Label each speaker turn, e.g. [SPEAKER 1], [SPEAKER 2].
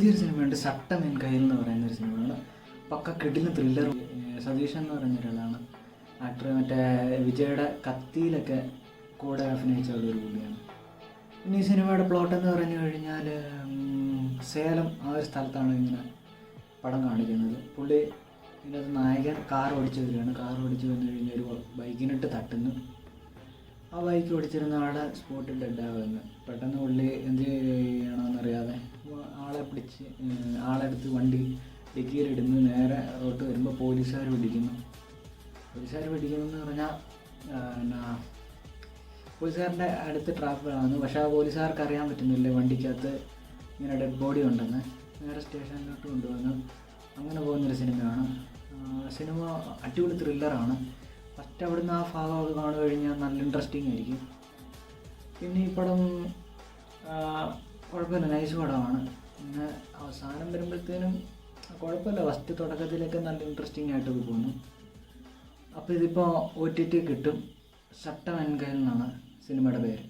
[SPEAKER 1] പുതിയൊരു സിനിമയുണ്ട് സട്ടം എൻ കയ്യിൽ എന്ന് പറയുന്ന ഒരു സിനിമയാണ്. പക്ക കിടിലും ത്രില്ലർ സതീഷ് എന്ന് പറയുന്ന ഒരാളാണ്. ആക്ടർ മറ്റേ വിജയുടെ കത്തിയിലൊക്കെ കൂടെ അഭിനയിച്ച ഒരു പുള്ളിയാണ്. പിന്നെ ഈ സിനിമയുടെ പ്ലോട്ട് എന്ന് പറഞ്ഞു കഴിഞ്ഞാൽ സേലം ആ ഒരു സ്ഥലത്താണ് ഇങ്ങനെ പടം കാണിക്കുന്നത്. പുള്ളി ഇതിനകത്ത് നായകൻ കാർ ഓടിച്ചു വരികയാണ്. കാർ ഓടിച്ചു വന്നു കഴിഞ്ഞാൽ ഒരു ബൈക്കിനിട്ട് തട്ടുന്നു. ആ ബൈക്ക് ഓടിച്ചിരുന്ന ആളെ സ്പോട്ടിൽ ഡെഡാകുന്നു പെട്ടെന്ന് പുള്ളി ആളെ പിടിച്ച് ആളെടുത്ത് വണ്ടി ഡിക്കിയിലിടുന്നു നേരെ റോട്ട് വരുമ്പോൾ പോലീസുകാർ പിടിക്കുന്നു. പോലീസുകാർ പിടിക്കുന്നു എന്ന് പറഞ്ഞാൽ എന്നാ പോലീസുകാരന്റെ അടുത്ത് ട്രാഫിക്കാണ് പക്ഷേ ആ പോലീസുകാർക്ക് അറിയാൻ പറ്റുന്നില്ല വണ്ടിക്കകത്ത് ഇങ്ങനെ ഡെഡ് ബോഡി ഉണ്ടെന്ന്. നേരെ സ്റ്റേഷനിലോട്ട് കൊണ്ടുവന്നു അങ്ങനെ പോകുന്നൊരു സിനിമയാണ്. സിനിമ അടിപൊളി ത്രില്ലറാണ് ഫസ്റ്റ് അവിടുന്ന് ആ ഭാഗമൊക്കെ കാണു കഴിഞ്ഞാൽ നല്ല ഇൻട്രസ്റ്റിംഗ് ആയിരിക്കും. പിന്നെ ഈ പടം കുഴപ്പമില്ല. നൈസ് പടമാണ്. പിന്നെ അവസാനം വരുമ്പോഴത്തേനും കുഴപ്പമില്ല. ഫസ്റ്റ് തുടക്കത്തിലൊക്കെ നല്ല ഇൻട്രസ്റ്റിംഗ് ആയിട്ട് പോകുന്നു. അപ്പോൾ ഇതിപ്പോൾ ഒ ടി ടി കിട്ടും. സട്ട എൻകയിൽ എന്നാണ് സിനിമയുടെ പേര്.